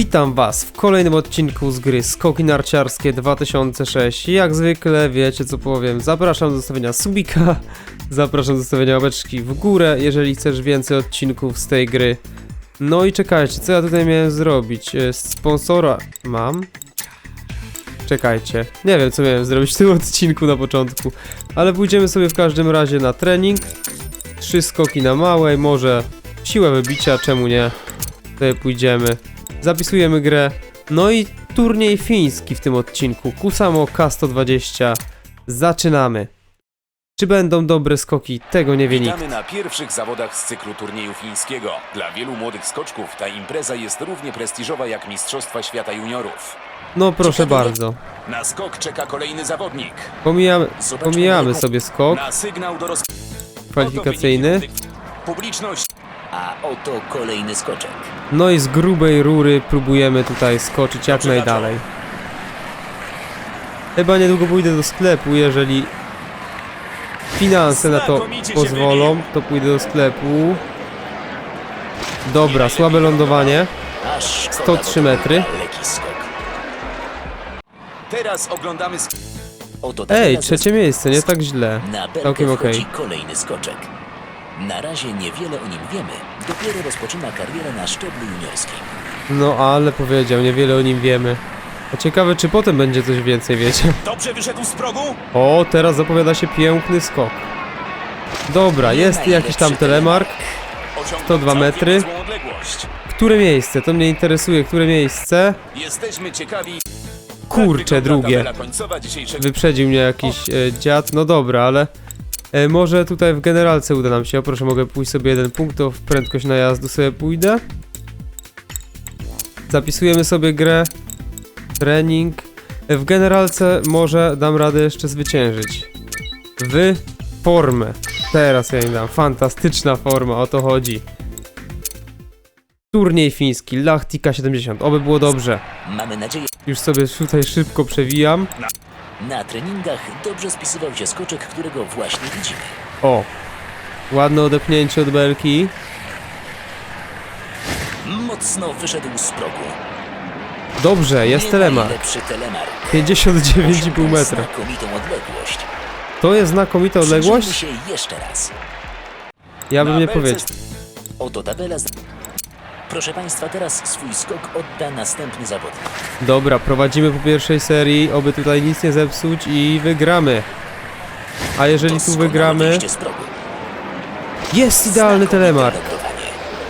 Witam Was w kolejnym odcinku z gry Skoki Narciarskie 2006. Jak zwykle wiecie co powiem, zapraszam do zostawienia subika, zapraszam do zostawienia łapeczki w górę, jeżeli chcesz więcej odcinków z tej gry. No i czekajcie, co ja tutaj miałem zrobić? E, Sponsora mam? Czekajcie, nie wiem co miałem zrobić w tym odcinku na początku, ale pójdziemy sobie w każdym razie na trening. Trzy skoki na małej, może siłę wybicia, czemu nie? Tutaj pójdziemy. Zapisujemy grę. No i turniej fiński w tym odcinku. Kusamo K120. Zaczynamy. Czy będą dobre skoki? Tego nie wie nikt. Witamy na pierwszych zawodach z cyklu turnieju fińskiego. Dla wielu młodych skoczków ta impreza jest równie prestiżowa jak Mistrzostwa Świata Juniorów. No proszę Ciekawe, bardzo. Na skok czeka kolejny zawodnik. Pomijamy, Zobaczmy pomijamy sobie skok Na sygnał do roz... kwalifikacyjny. Oto wyniki rundy. Publiczność. A oto kolejny skoczek. No i z grubej rury próbujemy tutaj skoczyć jak najdalej. Chyba niedługo pójdę do sklepu, jeżeli finanse na to pozwolą, to pójdę do sklepu. Dobra, słabe lądowanie. A szkoda, 103 bo to metry. Teraz oglądamy Ej, trzecie miejsce, nie tak źle. Całkiem okej. wchodzi kolejny skoczek. Na razie niewiele o nim wiemy. Dopiero rozpoczyna karierę na szczeblu juniorskim. No ale powiedział, niewiele o nim wiemy. A ciekawe, czy potem będzie coś więcej, wiecie? Dobrze wyszedł z progu? O, teraz zapowiada się piękny skok. Dobra, jest jakiś tam telemark. Osiągnął 102 całkiem metry. Które miejsce? To mnie interesuje, które miejsce? Jesteśmy ciekawi... wygląda drugie. Wyprzedził mnie jakiś e, dziad, no dobra, ale e, może tutaj w generalce uda nam się. O proszę, mogę pójść sobie jeden punkt, to w prędkość najazdu sobie pójdę. Zapisujemy sobie grę, trening. E, W generalce może dam radę jeszcze zwyciężyć. W formę. Teraz ja im dam. Fantastyczna forma, o to chodzi. Turniej fiński, Lahtika 70. Oby było dobrze. Mamy nadzieję, Już sobie tutaj szybko przewijam. Na treningach dobrze spisywał się skoczek, którego właśnie widzimy. O! Ładne odepnięcie od belki. Mocno wyszedł z progu. Dobrze, jest Nie. Najlepszy telemark. 59,5 Osiągnął metra. Znakomitą odległość. To jest znakomita odległość? Przyjrzyjmy się jeszcze raz. Ja bym nie powiedział. Oto tabela. Z... Proszę Państwa, teraz swój skok odda następny zawodnik. Dobra, prowadzimy po pierwszej serii, oby tutaj nic nie zepsuć i wygramy. A jeżeli tu Doskonałe wygramy... wyjście z progu. Jest idealny Znakomite telemark. lądowanie.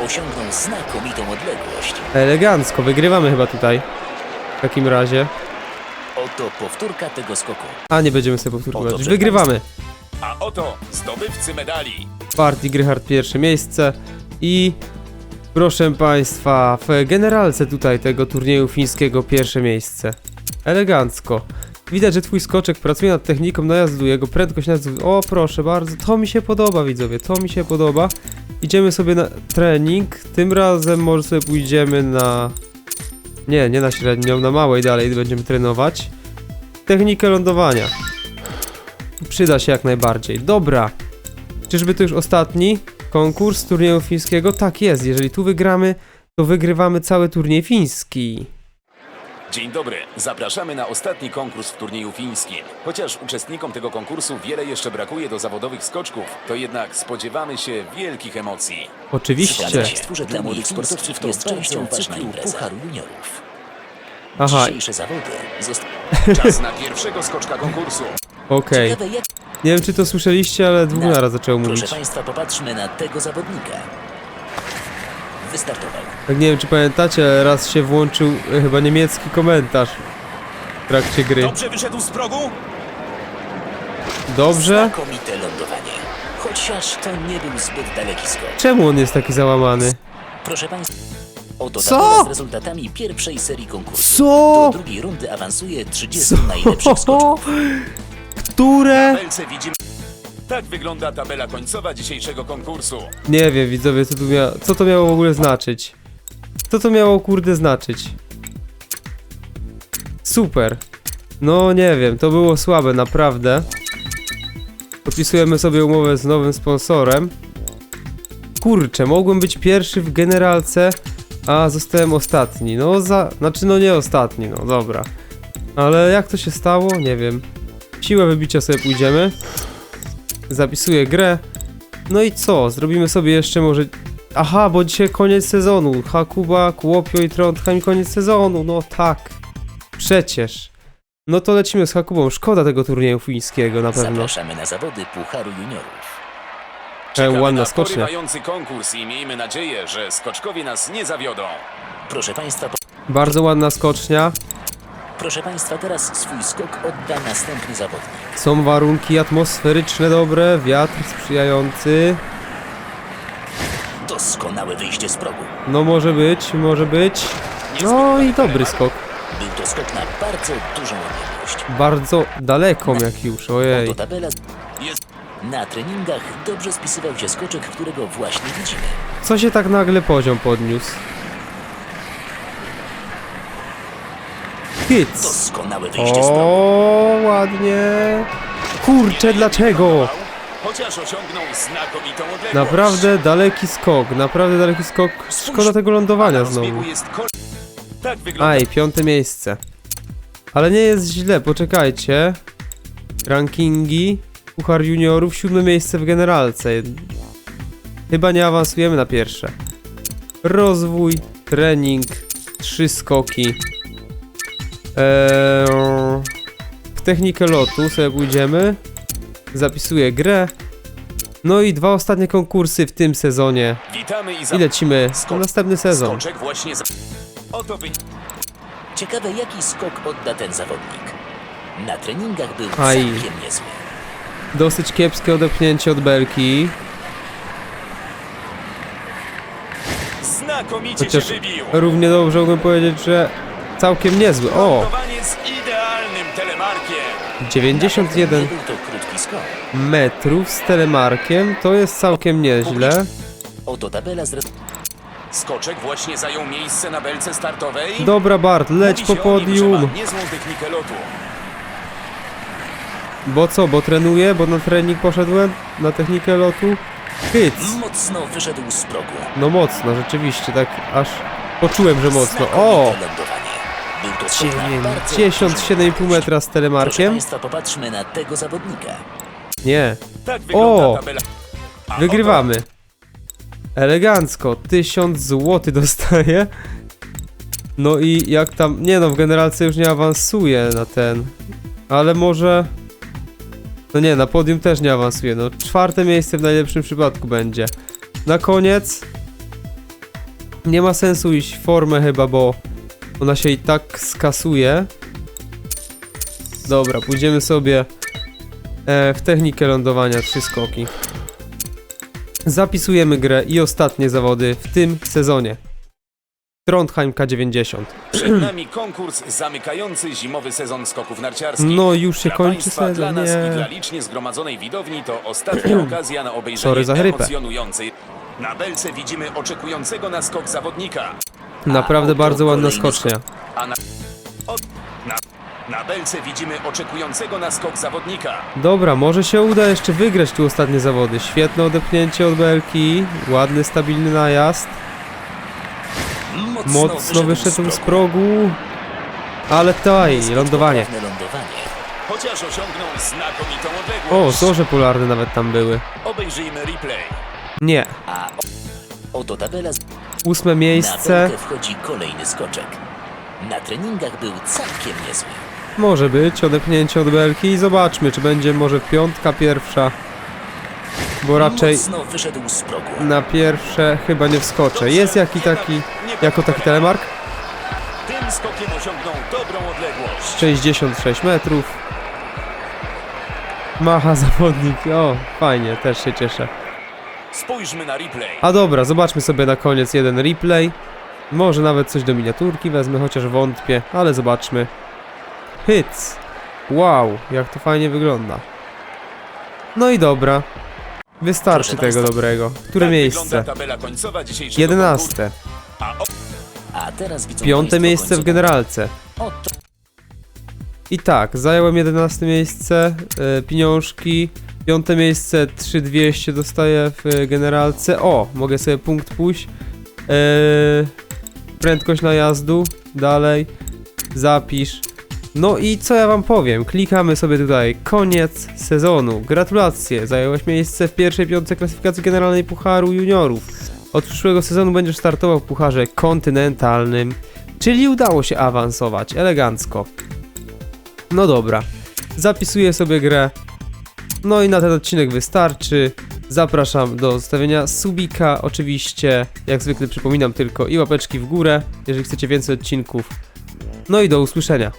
Osiągnął znakomitą odległość. Elegancko, wygrywamy chyba tutaj. W takim razie. Oto powtórka tego skoku. A, nie będziemy sobie powtórkować. Wygrywamy. A oto zdobywcy medali. Partii Gryhard pierwsze miejsce i proszę Państwa, w generalce tutaj tego turnieju fińskiego pierwsze miejsce. Elegancko. Widać, że Twój skoczek pracuje nad techniką najazdu, jego prędkość najazdu. O proszę bardzo, to mi się podoba widzowie, to mi się podoba. Idziemy sobie na trening, tym razem może sobie pójdziemy na... Nie, nie na średnią, na małej dalej będziemy trenować. Technikę lądowania. Przyda się jak najbardziej. Dobra, Czyżby to już ostatni konkurs turnieju fińskiego? Tak jest, jeżeli tu wygramy, to wygrywamy cały turniej fiński. Dzień dobry, zapraszamy na ostatni konkurs w turnieju fińskim. Chociaż uczestnikom tego konkursu wiele jeszcze brakuje do zawodowych skoczków, to jednak spodziewamy się wielkich emocji. Oczywiście. Zgadza się, że dla młodych sportowców to jest częścią impreza. Pucharu juniorów. Aha, Dzisiejsze zawody zostały... Czas na pierwszego skoczka konkursu. okej. Ciekawe jak... Nie wiem czy to słyszeliście, ale dwóch Na- naraz zaczęło Proszę mówić. Państwa, popatrzmy na tego zawodnika. Wystartował. Tak nie wiem czy pamiętacie, ale raz się włączył e, chyba niemiecki komentarz w trakcie gry. Dobrze wyszedł z progu? Dobrze? Znakomite lądowanie. Chociaż to nie był zbyt daleki skok. Czemu on jest taki załamany? Proszę Państwa, oto Co? tabela z rezultatami pierwszej serii konkursu. Co? Do drugiej rundy awansuje 30 Co? najlepszych skoczków. Które? Tak wygląda tabela końcowa dzisiejszego konkursu. Nie wiem widzowie, co, tu mia... co to miało w ogóle znaczyć. Co to miało kurde znaczyć? Super. No nie wiem, to było słabe, naprawdę. Podpisujemy sobie umowę z nowym sponsorem. Kurczę, mogłem być pierwszy w generalce A, zostałem ostatni. No, za... Znaczy, no nie ostatni, no dobra. Ale jak to się stało? Nie wiem. Siłę wybicia sobie pójdziemy. Zapisuję grę. No i co? Zrobimy sobie jeszcze może... Aha, bo dzisiaj koniec sezonu. Hakuba, Kłopio i Trondheim koniec sezonu. No tak. Przecież. No to lecimy z Hakubą. Szkoda tego turnieju fińskiego na pewno. Zapraszamy na zawody Pucharu Juniorów. Czekamy E, ładna na skocznia. porywający konkurs i miejmy nadzieję, że skoczkowie nas nie zawiodą. Proszę Państwa, po- Bardzo ładna skocznia. Proszę Państwa, teraz swój skok odda następny zawodnik. Są warunki atmosferyczne dobre, wiatr sprzyjający. Doskonałe wyjście z progu. No może być, może być. No i dobry skok. Był to skok na bardzo dużą odległość. Bardzo daleką jak już, ojej. Oto tabela. Jest Na treningach dobrze spisywał się skoczek, którego właśnie widzimy. Co się tak nagle poziom podniósł? Hits. Doskonałe wyjście z. O, ładnie. Kurczę, dlaczego? Chociaż osiągnął znakomitą odległość. Naprawdę daleki skok, naprawdę daleki skok. Szkoda tego lądowania znowu. rozbiegu jest kol... Tak wygląda Aj, piąte miejsce. Ale nie jest źle, poczekajcie. Rankingi. Puchar juniorów, siódme miejsce w generalce. Chyba nie awansujemy na pierwsze. Rozwój, trening, trzy skoki. Eee, w technikę lotu sobie pójdziemy. Zapisuję grę. No i dwa ostatnie konkursy w tym sezonie. Witamy i I lecimy na Skok. następny sezon. Skoczek właśnie za... Oto wynik. Ciekawe, jaki skok odda ten zawodnik. Na treningach był Aj. całkiem niezły. Dosyć kiepskie odepchnięcie od belki. Znakomicie Chociaż się wybił. równie dobrze mógłbym powiedzieć, że całkiem niezły. O, Lądowanie z idealnym telemarkiem. 91 Nie był to krótki skok. metrów z telemarkiem to jest całkiem nieźle. Oto tabela z... Skoczek właśnie zajął miejsce na belce startowej. Dobra Bart, leć Mówi po się o nim, że podium. ma niezłą technikę lotu. Bo co, bo trenuję, bo na trening poszedłem, na technikę lotu. Hyc. Mocno wyszedł z progu. No mocno, rzeczywiście, tak aż poczułem, że mocno. O! Znakomite lądowanie. Był to skok na bardzo 97,5 metra z Proszę telemarkiem? Państwa, popatrzmy na tego zawodnika. Nie. Tak wygląda O! tabela. A Wygrywamy. Elegancko, 1000 zł dostaję. No i jak tam, nie no, w generalce już nie awansuję na ten, ale może, no nie, na podium też nie awansuję, no czwarte miejsce w najlepszym przypadku będzie. Na koniec, nie ma sensu iść w formę chyba, bo ona się i tak skasuje. Dobra, pójdziemy sobie e, w technikę lądowania, trzy skoki. Zapisujemy grę i ostatnie zawody w tym sezonie. Trondheim K90. to Przed nami konkurs zamykający zimowy sezon skoków narciarskich. No już się Dla kończy państwa, Dla sezon, nas i dla nie. licznie zgromadzonej widowni to ostatnia okazja na obejrzenie za chrypę. emocjonującej. Na belce widzimy oczekującego na skok zawodnika. Naprawdę bardzo ładna skocznia. Na... Belce widzimy oczekującego na skok zawodnika. Dobra, może się uda jeszcze wygrać tu ostatnie zawody. Świetne odepchnięcie od belki, ładny, stabilny najazd. Mocno wyszedł z progu. Ale taj, lądowanie. Chociaż osiągnął znakomitą odległość. O, zorze polarne nawet tam były. Obejrzyjmy replay. Nie. A oto tabela. Ósme Na miejsce. belkę wchodzi kolejny skoczek. Na treningach był całkiem niezły. Może być odepchnięcie od belki i zobaczmy, czy będzie może piątka pierwsza. Bo raczej Mocno wyszedł z progu. na pierwsze chyba nie wskoczę. Jest jaki taki, jako taki telemark? Tym skokiem osiągnął dobrą odległość. 66 metrów. Macha zawodnik. O, fajnie, też się cieszę. Spójrzmy na replay. A dobra, zobaczmy sobie na koniec jeden replay. Może nawet coś do miniaturki wezmę, chociaż wątpię, ale zobaczmy. Hits. Wow, jak to fajnie wygląda. No i dobra. Wystarczy Proszę tego państwa. dobrego. Które tak miejsce? wygląda tabela końcowa dzisiejszego 11. konkursu. A o... A teraz widzą Piąte państwo miejsce w generalce. Oto I tak, zająłem 11 miejsce, e, pieniążki. Piąte miejsce 3200 dostaję w e, generalce. O, mogę sobie punkt pójść. E, prędkość najazdu, dalej, zapisz. No i co ja wam powiem, klikamy sobie tutaj, koniec sezonu, gratulacje, zająłeś miejsce w pierwszej piątce klasyfikacji generalnej Pucharu Juniorów. Od przyszłego sezonu będziesz startował w Pucharze Kontynentalnym, czyli udało się awansować, elegancko. No dobra, zapisuję sobie grę, no i na ten odcinek wystarczy. Zapraszam do zostawienia subika, oczywiście, jak zwykle przypominam tylko i łapeczki w górę, jeżeli chcecie więcej odcinków. No i do usłyszenia.